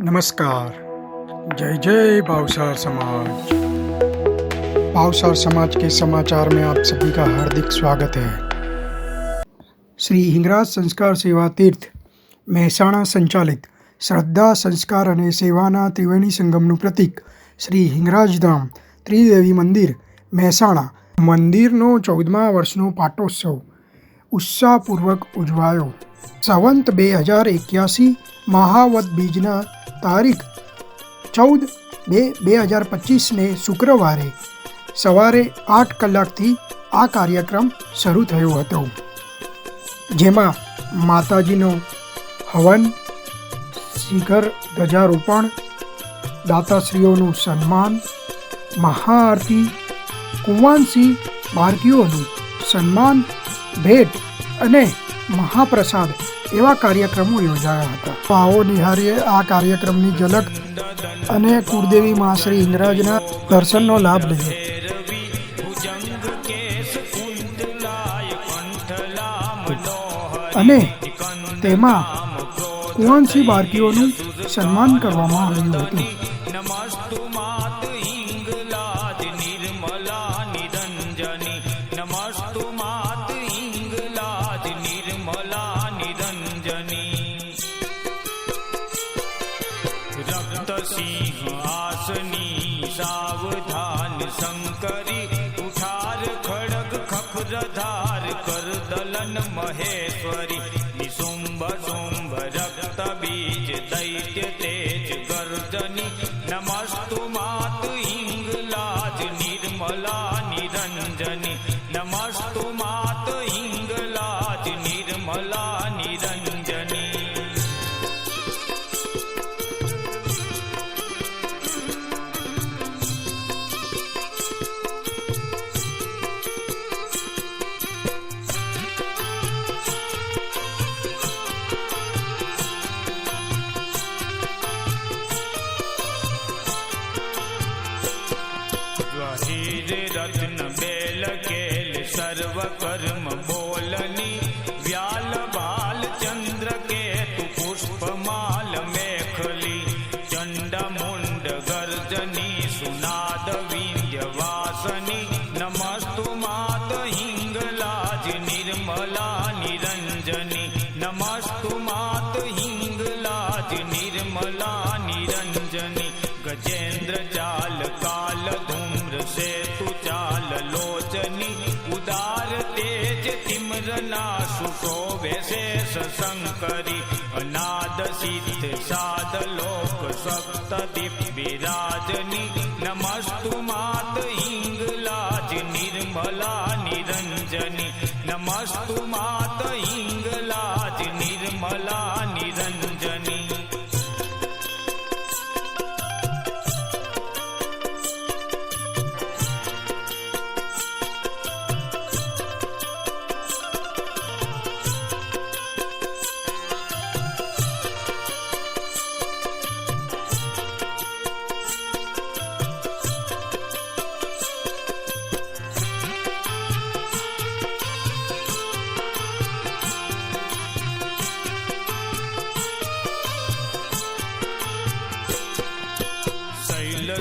नमस्कार जय जय भावसार समाज भावसार समाज के समाचार में आप सभी का हार्दिक स्वागत है શ્રી હિંગરાજ સંસ્કાર સેવા તીર્થ મહેસાણા સંચાલિત શ્રદ્ધા સંસ્કાર અને સેવાના ત્રિવેણી સંગમનું પ્રતીક શ્રી હિંગરાજધામ ત્રિદેવી મંદિર મહેસાણા મંદિરનો ચૌદમા વર્ષનો પાટોત્સવ ઉત્સાહપૂર્વક ઉજવાયો સંવંત બે હજાર એક્યાસી મહાવત બીજના તારીખ ચૌદ બે બે હજાર પચીસને શુક્રવારે સવારે આઠ કલાકથી આ કાર્યક્રમ શરૂ થયો હતો. જેમાં માતાજીનો હવન, શિખર ધ્વજારોપણ, દાતાશ્રીઓનું સન્માન, મહાઆરતી કુંવાનસી ભારતીયોનું સન્માન, ભેટ અને મહાપ્રસાદ એવા કાર્યક્રમો યોજાયા હતા. આવો નિહારીએ આ કાર્યક્રમની ઝલક અને કુળદેવી મા શ્રી ઇન્દ્રાજના દર્શનનો લાભ લઈએ અને તેમાં કુંવરસી બાળકીઓનું સન્માન કરવામાં આવ્યું હતું. મહેશ્વરી સર્વ કર્મ બોલની વ્યાલ બાલ ચંદ્ર કેતુ પુષ્પ માલ મેખલી ચંડ મુંડ ગર્જની સુનાદ વિંધ્ય વાસની નમસ્તુ માત હિંગલાજ નિર્મલા નિરંજની નમસ્તુ માત હિંગલાજ નિર્મલા નિરંજની ગજેન્દ્ર ચાલ કાલ ધૂમ્ર સેતુ ચાલ લોચની ઉદાર તેજ તિમ્રના સુતો વેશેષ શંકરી, અનાદ સિદ્ધ સાદ લોક સપ્ત દીપ વિરાજની નમસ્તુ માત હિંગલાજ નિર્મલા નિરંજની, નમસ્તુ માત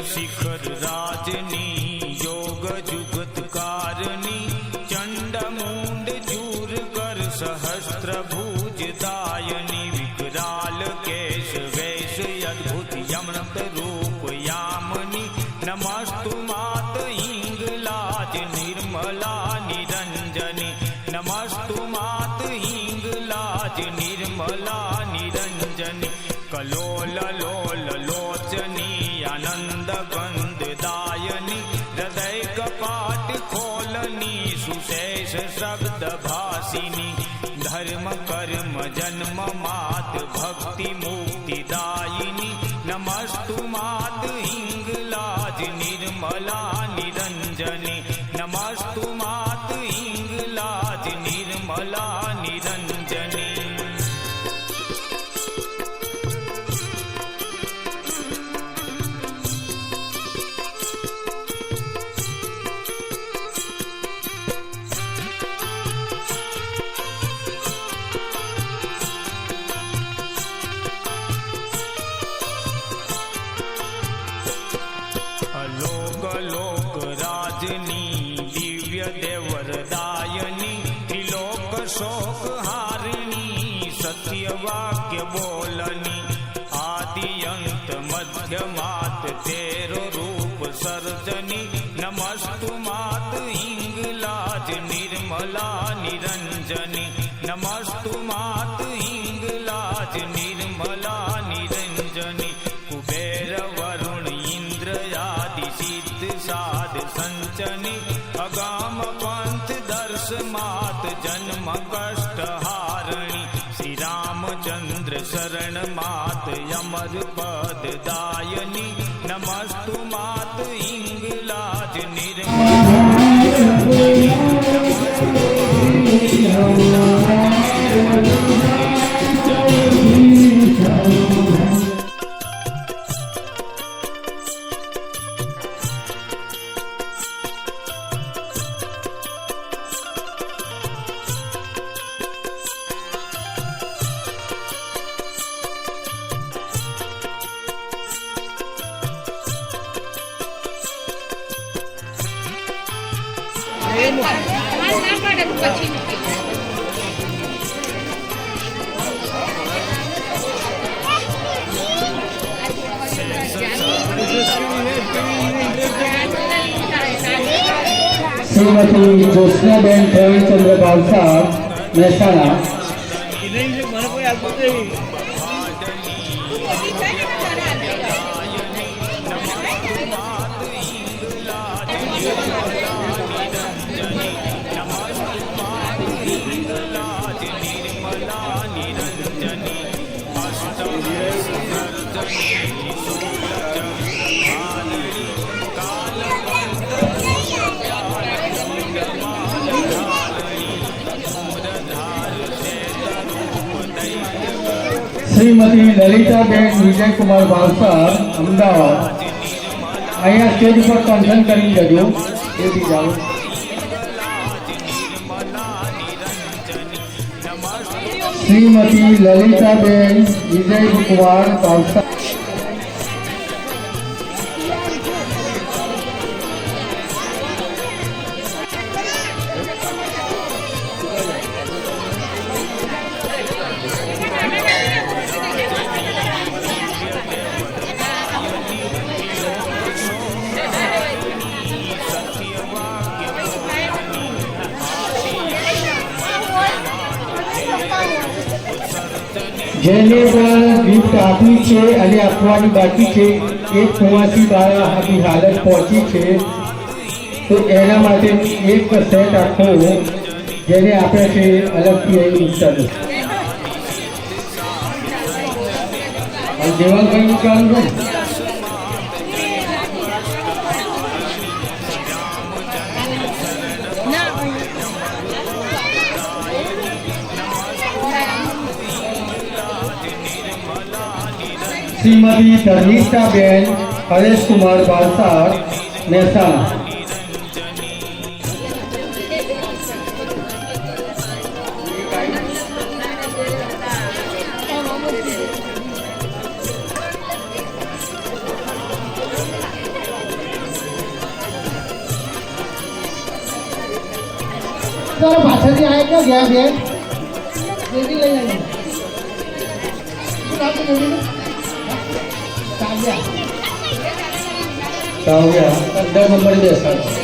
શિખર રાજની, યોગ જુગત કારની ચંડ મુંડ ચૂર કર સહસ્ત્ર ભુજ દાયની વિકરાલ કેશ વૈશ, અદ્ભુત યમનત રૂપ યામની, નમસ્તુ આનંદ ગંધ દાયની હૃદય કપાટ ખોલની સુશેષ શબ્દ ભાષિની ધર્મ કર્મ જન્મ માત ભક્તિ મુક્તિદાયિની નમસ્તુ માત હિંગલાજ નિર્મલા નિરંજની શોક હારણી સત્ય વાક્ય બોલની આદિ અંત મધ્ય માત તેરો રૂપ સર્જની નમસ્તુ માત હિંગલાજ નિર્મલા નિરંજની નમસ્તુ માત રામચંદ્ર શરણ માત અમર પદ દાયની નમસ્તુ માત હિંગલાજ શ્રીમતી જ્યોત્સનાબેન પ્રવીણચંદ્ર ભાવસાર મહેસાણા. શ્રીમતી લલિતાબેન વિજયકુમાર ભાવસાર અમદાવાદ અહીંયા સ્ટેજ ઉપર કન્સર્ન કરી જજો એ બી જાઓ श्रीमती ललिताबेन विजय कुमार पावसा જેને પણ ગિફ્ટ આપી છે અને આપવાની બાકી છે. એ બાળા આવી હાલત પહોંચી છે. તો એના માટે એક સેટ આખો જેને આપણે છે અલગથી અહીં મૂકતા નથી. અને શ્રીમતી ધર્મિષ્ઠાબેન હરેશકુમાર બાલસાર મહેસાણા તારા પાછળથી આવે ક્યાં ગયા બે બેબી લઈ આવી શું નામ છે બેબીનું हो गया। नंबर दे सर